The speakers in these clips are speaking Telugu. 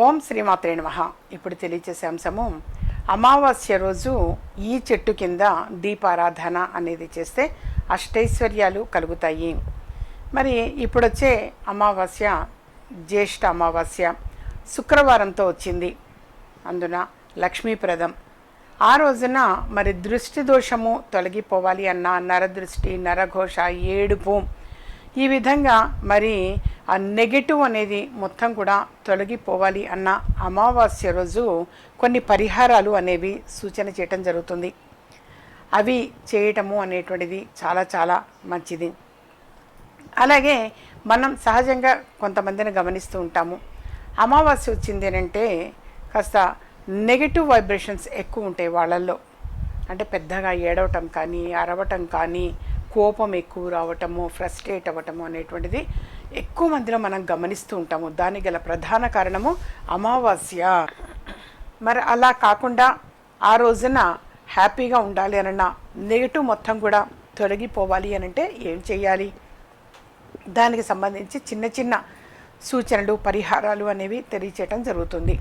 ఓం శ్రీమాత్రే నమ. ఇప్పుడు తెలియచేసే అంశము అమావాస్య రోజు ఈ చెట్టు కింద దీపారాధన అనేది చేస్తే అష్టైశ్వర్యాలు కలుగుతాయి. మరి ఇప్పుడొచ్చే అమావాస్య జ్యేష్ఠ అమావాస్య శుక్రవారంతో వచ్చింది. అందున లక్ష్మీప్రదం ఆ రోజున మరి దృష్టి దోషము తొలగిపోవాలి అన్న నరదృష్టి నరఘోష ఏడుపు ఈ విధంగా మరి ఆ నెగటివ్ అనేది మొత్తం కూడా తొలగిపోవాలి అన్న అమావాస్య రోజు కొన్ని పరిహారాలు అనేవి సూచన చేయటం జరుగుతుంది. అవి చేయటము అనేటువంటిది చాలా చాలా మంచిది. అలాగే మనం సహజంగా కొంతమందిని గమనిస్తూ ఉంటాము. అమావాస్య వచ్చింది ఏంటంటే అంటే కాస్త నెగిటివ్ వైబ్రేషన్స్ ఎక్కువ ఉంటాయి వాళ్ళల్లో. అంటే పెద్దగా ఏడవటం కానీ అరవటం కానీ కోపం ఎక్కువ రావటము ఫ్రస్ట్రేట్ అవ్వటము అనేటువంటిది ఎక్కువ మందిలో మనం గమనిస్తూ ఉంటాము. దానికి గల ప్రధాన కారణము అమావాస్య. మరి అలా కాకుండా ఆ రోజున హ్యాపీగా ఉండాలి అనన్నా నెగిటివ్ మొత్తం కూడా తొలగిపోవాలి అని అంటే ఏం చేయాలి? దానికి సంబంధించి చిన్న చిన్న సూచనలు పరిహారాలు అనేవి తెలియచేయటం జరుగుతుంది.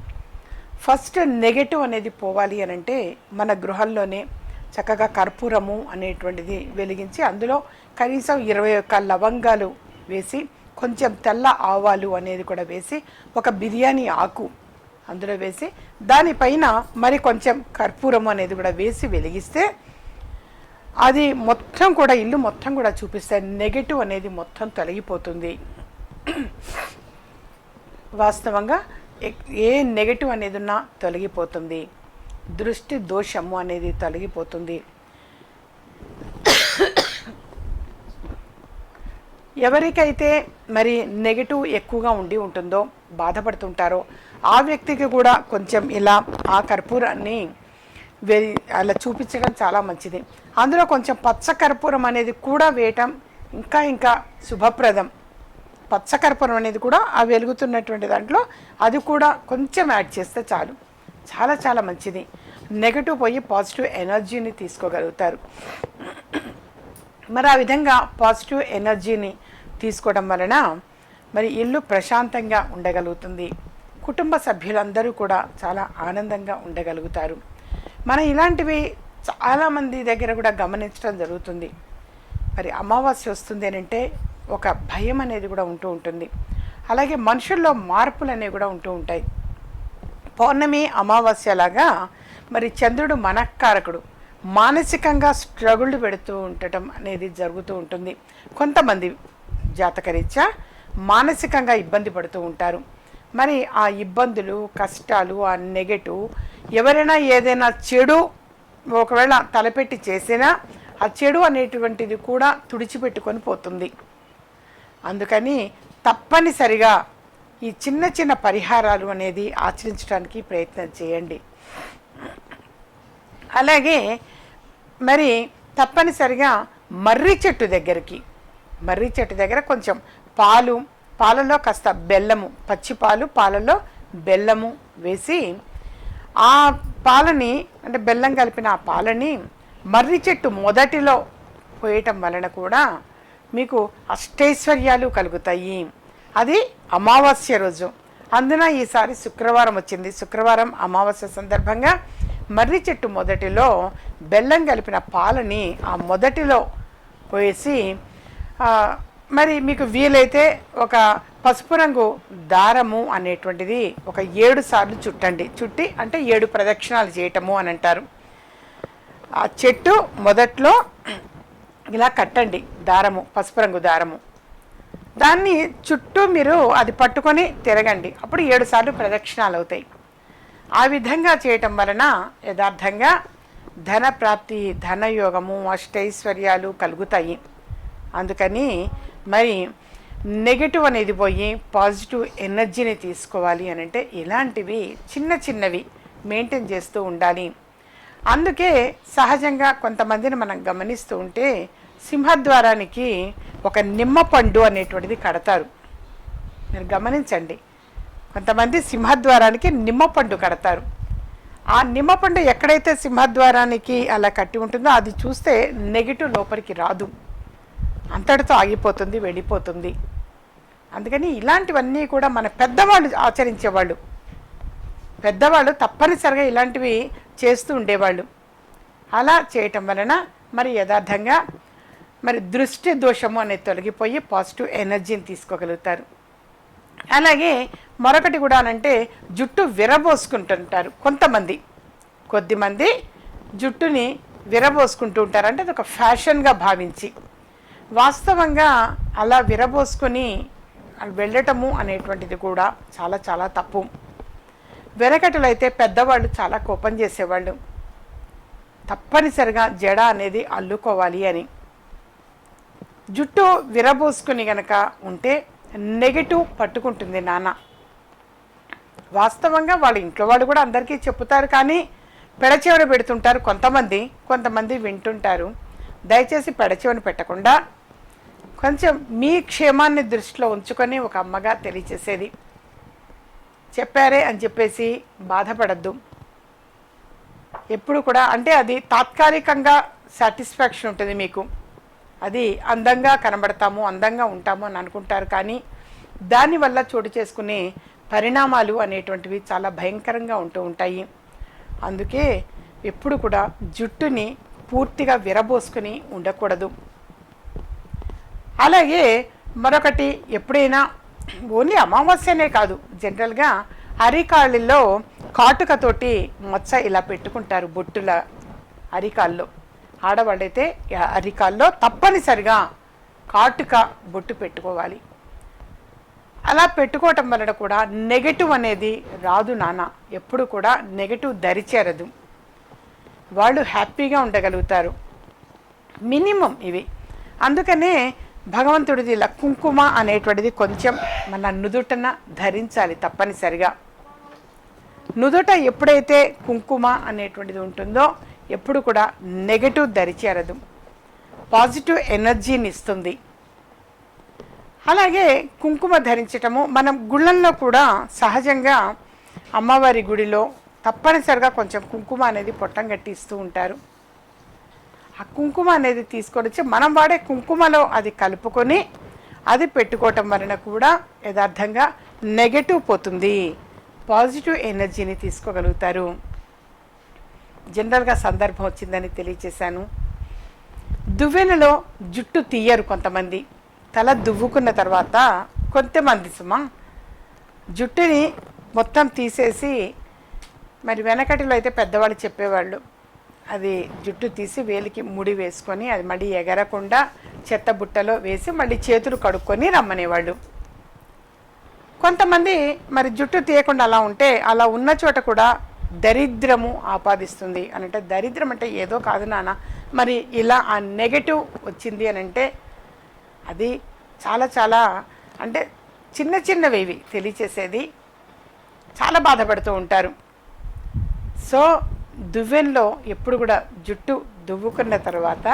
ఫస్ట్ నెగటివ్ అనేది పోవాలి అని అంటే మన గృహంలోనే చక్కగా కర్పూరము అనేటువంటిది వెలిగించి అందులో కనీసం ఇరవై ఒక్క లవంగాలు వేసి కొంచెం తెల్ల ఆవాలు అనేది కూడా వేసి ఒక బిర్యానీ ఆకు అందులో వేసి దానిపైన మరి కొంచెం కర్పూరం అనేది కూడా వేసి వెలిగిస్తే అది మొత్తం కూడా ఇల్లు మొత్తం కూడా చూపిస్తే నెగటివ్ అనేది మొత్తం తొలగిపోతుంది. వాస్తవంగా ఏ నెగటివ్ అనేది ఉన్నా తొలగిపోతుంది. దృష్టి దోషము అనేది తొలగిపోతుంది. ఎవరికైతే మరి నెగిటివ్ ఎక్కువగా ఉండి ఉంటుందో బాధపడుతుంటారో ఆ వ్యక్తికి కూడా కొంచెం ఇలా ఆ కర్పూరాన్ని వే అలా చూపించడం చాలా మంచిది. అందులో కొంచెం పచ్చ కర్పూరం అనేది కూడా వేయటం ఇంకా ఇంకా శుభప్రదం. పచ్చ కర్పూరం అనేది కూడా ఆ వెలుగుతున్నటువంటి దాంట్లో అది కూడా కొంచెం యాడ్ చేస్తే చాలు. చాలా చాలా మంచిది. నెగటివ్ పోయి పాజిటివ్ ఎనర్జీని తీసుకోగలుగుతారు. మరి ఆ విధంగా పాజిటివ్ ఎనర్జీని తీసుకోవడం వలన మరి ఇల్లు ప్రశాంతంగా ఉండగలుగుతుంది. కుటుంబ సభ్యులందరూ కూడా చాలా ఆనందంగా ఉండగలుగుతారు. మనం ఇలాంటివి చాలామంది దగ్గర కూడా గమనించడం జరుగుతుంది. మరి అమావాస్య వస్తుంది అని అంటే ఒక భయం అనేది కూడా ఉంటూ ఉంటుంది. అలాగే మనుషుల్లో మార్పులు అనేవి కూడా ఉంటూ ఉంటాయి. పౌర్ణమి అమావాస్య లాగా మరి చంద్రుడు మనఃకారకుడు మానసికంగా స్ట్రగుల్ పెడుతూ ఉండటం అనేది జరుగుతూ ఉంటుంది. కొంతమంది జాతకరీత్యా మానసికంగా ఇబ్బంది పడుతూ ఉంటారు. మరి ఆ ఇబ్బందులు కష్టాలు ఆ నెగటివ్ ఎవరైనా ఏదైనా చెడు ఒకవేళ తలపెట్టి చేసినా ఆ చెడు అనేటువంటిది కూడా తుడిచిపెట్టుకొని పోతుంది. అందుకని తప్పనిసరిగా ఈ చిన్న చిన్న పరిహారాలు అనేది ఆచరించడానికి ప్రయత్నం చేయండి. అలాగే మరి తప్పనిసరిగా మర్రి చెట్టు దగ్గరికి మర్రి చెట్టు దగ్గర కొంచెం పాలు పాలలో కాస్త బెల్లము పచ్చి పాలు పాలలో బెల్లము వేసి ఆ పాలని అంటే బెల్లం కలిపిన ఆ పాలని మర్రి చెట్టు మొదటిలో పోయటం వలన కూడా మీకు అష్టైశ్వర్యాలు కలుగుతాయి. అది అమావాస్య రోజు. అందున ఈసారి శుక్రవారం వచ్చింది. శుక్రవారం అమావాస్య సందర్భంగా మర్రి చెట్టు మొదటిలో బెల్లం కలిపిన పాలని ఆ మొదటిలో పోసి మరి మీకు వీలైతే ఒక పసుపు రంగు దారము అనేటువంటిది ఒక ఏడు సార్లు చుట్టండి. చుట్టి అంటే ఏడు ప్రదక్షిణాలు చేయటము అని అంటారు. ఆ చెట్టు మొదట్లో ఇలా కట్టండి దారము పసుపు రంగు దారము. దాన్ని చుట్టూ మీరు అది పట్టుకొని తిరగండి. అప్పుడు ఏడు సార్లు ప్రదక్షిణాలు అవుతాయి. ఆ విధంగా చేయటం వలన యథార్థంగా ధన ప్రాప్తి ధనయోగము అష్టైశ్వర్యాలు కలుగుతాయి. అందుకని మరి నెగటివ్ అనేది పోయి పాజిటివ్ ఎనర్జీని తీసుకోవాలి అని అంటే ఇలాంటివి చిన్న చిన్నవి మెయింటైన్ చేస్తూ ఉండాలి. అందుకే సహజంగా కొంతమందిని మనం గమనిస్తూ ఉంటే సింహద్వారానికి ఒక నిమ్మ పండు అనేటువంటిది కడతారు. మీరు గమనించండి. కొంతమంది సింహద్వారానికి నిమ్మపండు కడతారు. ఆ నిమ్మపండు ఎక్కడైతే సింహద్వారానికి అలా కట్టి ఉంటుందో అది చూస్తే నెగిటివ్ లోపలికి రాదు. అంతటితో ఆగిపోతుంది వెళ్ళిపోతుంది. అందుకని ఇలాంటివన్నీ కూడా మన పెద్దవాళ్ళు ఆచరించేవాళ్ళు. పెద్దవాళ్ళు తప్పనిసరిగా ఇలాంటివి చేస్తూ ఉండేవాళ్ళు. అలా చేయటం వలన మరి యథార్థంగా మరి దృష్టి దోషము అనేది తొలగిపోయి పాజిటివ్ ఎనర్జీని తీసుకోగలుగుతారు. అలాగే మరొకటి కూడా అనంటే జుట్టు విరబోసుకుంటుంటారు కొంతమంది. కొద్దిమంది జుట్టుని విరబోసుకుంటూ ఉంటారు. అంటే అది ఒక ఫ్యాషన్గా భావించి వాస్తవంగా అలా విరబోసుకొని వెళ్ళటము అనేటువంటిది కూడా చాలా చాలా తప్పు. వెనకటిలో అయితే పెద్దవాళ్ళు చాలా కోపం చేసేవాళ్ళు. తప్పనిసరిగా జడ అనేది అల్లుకోవాలి అని. జుట్టు విరబోసుకుని గనక ఉంటే నెగటివ్ పట్టుకుంటుంది నాన్న. వాస్తవంగా వాళ్ళ ఇంట్లో వాళ్ళు కూడా అందరికీ చెప్పుతారు కానీ పెడచెవిన పెడుతుంటారు కొంతమంది. కొంతమంది వింటుంటారు. దయచేసి పెడచెవిన పెట్టకుండా కొంచెం మీ క్షేమాన్ని దృష్టిలో ఉంచుకొని ఒక అమ్మగా తెలియచేసేది. చెప్పారే అని చెప్పేసి బాధపడద్దు. ఎప్పుడు కూడా అంటే అది తాత్కాలికంగా సాటిస్ఫాక్షన్ ఉంటుంది మీకు. అది అందంగా కనబడతాము అందంగా ఉంటాము అని అనుకుంటారు కానీ దానివల్ల చోటు చేసుకునే పరిణామాలు అనేటువంటివి చాలా భయంకరంగా ఉంటూ ఉంటాయి. అందుకే ఎప్పుడు కూడా జుట్టుని పూర్తిగా విరబోసుకుని ఉండకూడదు. అలాగే మరొకటి ఎప్పుడైనా ఓన్లీ అమావాస్యనే కాదు జనరల్గా అరికాళ్ళలో కాటుకతోటి మచ్చ ఇలా పెట్టుకుంటారు బొట్టుల అరికాల్లో ఆడవాళ్ళైతే అరికాల్లో తప్పనిసరిగా కాటుక బొట్టు పెట్టుకోవాలి. అలా పెట్టుకోవటం వలన కూడా నెగటివ్ అనేది రాదు నాన్న ఎప్పుడు కూడా నెగటివ్ దరిచేరదు. వాళ్ళు హ్యాపీగా ఉండగలుగుతారు. మినిమం ఇవి. అందుకనే భగవంతుడిది ఇలా కుంకుమ అనేటువంటిది కొంచెం మన నుదుటన ధరించాలి తప్పనిసరిగా. నుదుట ఎప్పుడైతే కుంకుమ అనేటువంటిది ఉంటుందో ఎప్పుడు కూడా నెగటివ్ దరిచేరదు పాజిటివ్ ఎనర్జీని ఇస్తుంది. అలాగే కుంకుమ ధరించటము మనం గుళ్ళల్లో కూడా సహజంగా అమ్మవారి గుడిలో తప్పనిసరిగా కొంచెం కుంకుమ అనేది పొట్టం కట్టి ఇస్తూ ఉంటారు. ఆ కుంకుమ అనేది తీసుకొని వచ్చి మనం వాడే కుంకుమలో అది కలుపుకొని అది పెట్టుకోవటం వలన కూడా యథార్థంగా నెగటివ్ పోతుంది. పాజిటివ్ ఎనర్జీని తీసుకోగలుగుతారు. జనరల్గా సందర్భం వచ్చిందని తెలియచేశాను. దువ్వెనలో జుట్టు తీయరు కొంతమంది. తల దువ్వుకున్న తర్వాత కొంతమంది సుమా జుట్టుని మొత్తం తీసేసి మరి వెనకటిలో అయితే పెద్దవాళ్ళు చెప్పేవాళ్ళు అది జుట్టు తీసి వేలికి ముడి వేసుకొని అది మళ్ళీ ఎగరకుండా చెత్త బుట్టలో వేసి మళ్ళీ చేతులు కడుక్కొని రమ్మనేవాళ్ళు. కొంతమంది మరి జుట్టు తీయకుండా అలా ఉంటే అలా ఉన్న చోట కూడా దరిద్రము ఆపాదిస్తుంది అనంటే దరిద్రం అంటే ఏదో కాదు నాన్న మరి ఇలా ఆ నెగటివ్ వచ్చింది అని అంటే అది చాలా చాలా అంటే చిన్న చిన్నవి ఇవి తెలియచేసేది. చాలా బాధపడుతూ ఉంటారు. సో దువ్వెనలో ఎప్పుడు కూడా జుట్టు దువ్వుకున్న తర్వాత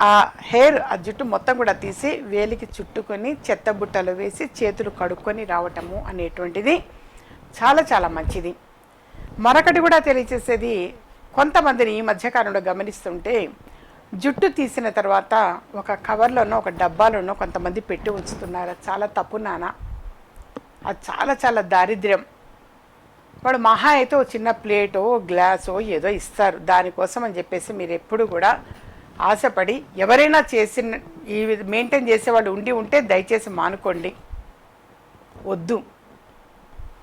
ఆ హెయిర్ ఆ జుట్టు మొత్తం కూడా తీసి వేలికి చుట్టుకొని చెత్త బుట్టలో వేసి చేతులు కడుక్కొని రావటము అనేటువంటిది చాలా చాలా మంచిది. మరొకటి కూడా తెలియచేసేది కొంతమందిని ఈ మధ్యకాలంలో గమనిస్తుంటే జుట్టు తీసిన తర్వాత ఒక కవర్లోనో ఒక డబ్బాలోనో కొంతమంది పెట్టి ఉంచుతున్నారు? చాలా తప్పు నాన్న. అది చాలా చాలా దారిద్ర్యం. వాడు మహా అయితే ఒక చిన్న ప్లేటో గ్లాసో ఏదో ఇస్తారు. దానికోసం అని చెప్పేసి మీరు ఎప్పుడు కూడా ఆశపడి ఎవరైనా చేసిన ఈ మెయింటైన్ చేసేవాళ్ళు ఉండి ఉంటే దయచేసి మానుకోండి. వద్దు.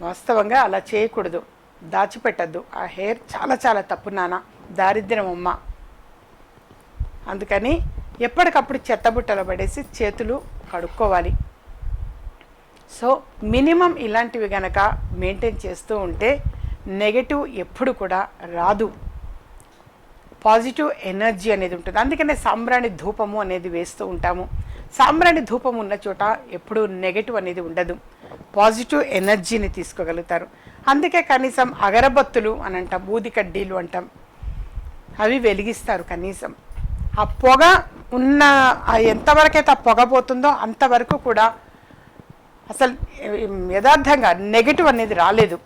వాస్తవంగా అలా చేయకూడదు. దాచిపెట్టద్దు. ఆ హెయిర్ చాలా చాలా తప్పు నాన్న. దారిద్ర్యం అమ్మ. అందుకని ఎప్పటికప్పుడు చెత్తబుట్టలు పడేసి చేతులు కడుక్కోవాలి. సో మినిమం ఇలాంటివి గనక మెయింటైన్ చేస్తూ ఉంటే నెగటివ్ ఎప్పుడు కూడా రాదు. పాజిటివ్ ఎనర్జీ అనేది ఉంటుంది. అందుకనే సాంబ్రాణి ధూపము అనేది వేస్తూ ఉంటాము. సాంబ్రాణి ధూపం ఉన్న చోట ఎప్పుడు నెగటివ్ అనేది ఉండదు. పాజిటివ్ ఎనర్జీని తీసుకోగలుగుతారు. అందుకే కనీసం అగరబత్తులు అని అంటాం ఊది కడ్డీలు అంటాం. అవి వెలిగిస్తారు కనీసం. ఆ పొగ ఉన్న ఎంతవరకైతే ఆ పొగ పోతుందో అంతవరకు కూడా అసలు యథార్థంగా నెగిటివ్ అనేది రాలేదు.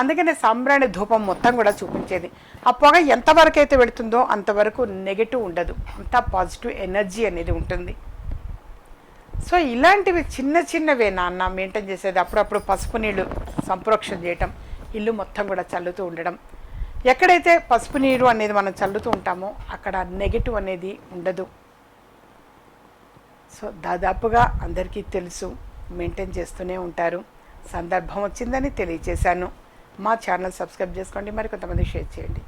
అందుకనే సాంబ్రాణి ధూపం మొత్తం కూడా చూపించేది. ఆ పొగ ఎంతవరకు అయితే వెళుతుందో అంతవరకు నెగిటివ్ ఉండదు. అంత పాజిటివ్ ఎనర్జీ అనేది ఉంటుంది. సో ఇలాంటివి చిన్న చిన్నవే నాన్న మెయింటైన్ చేసేది. అప్పుడప్పుడు పసుపు నీళ్ళు సంప్రోక్షణ చేయటం ఇల్లు మొత్తం కూడా చల్లుతూ ఉండడం. ఎక్కడైతే పసుపు నీరు అనేది మనం చల్లుతూ ఉంటామో అక్కడ నెగిటివ్ అనేది ఉండదు. సో దాదాపుగా అందరికీ తెలుసు. మెయింటైన్ చేస్తూనే ఉంటారు. సందర్భం వచ్చిందని తెలియజేశాను మా ఛానల్ సబ్స్క్రైబ్ చేసుకోండి. మరి కొంతమంది షేర్ చేయండి.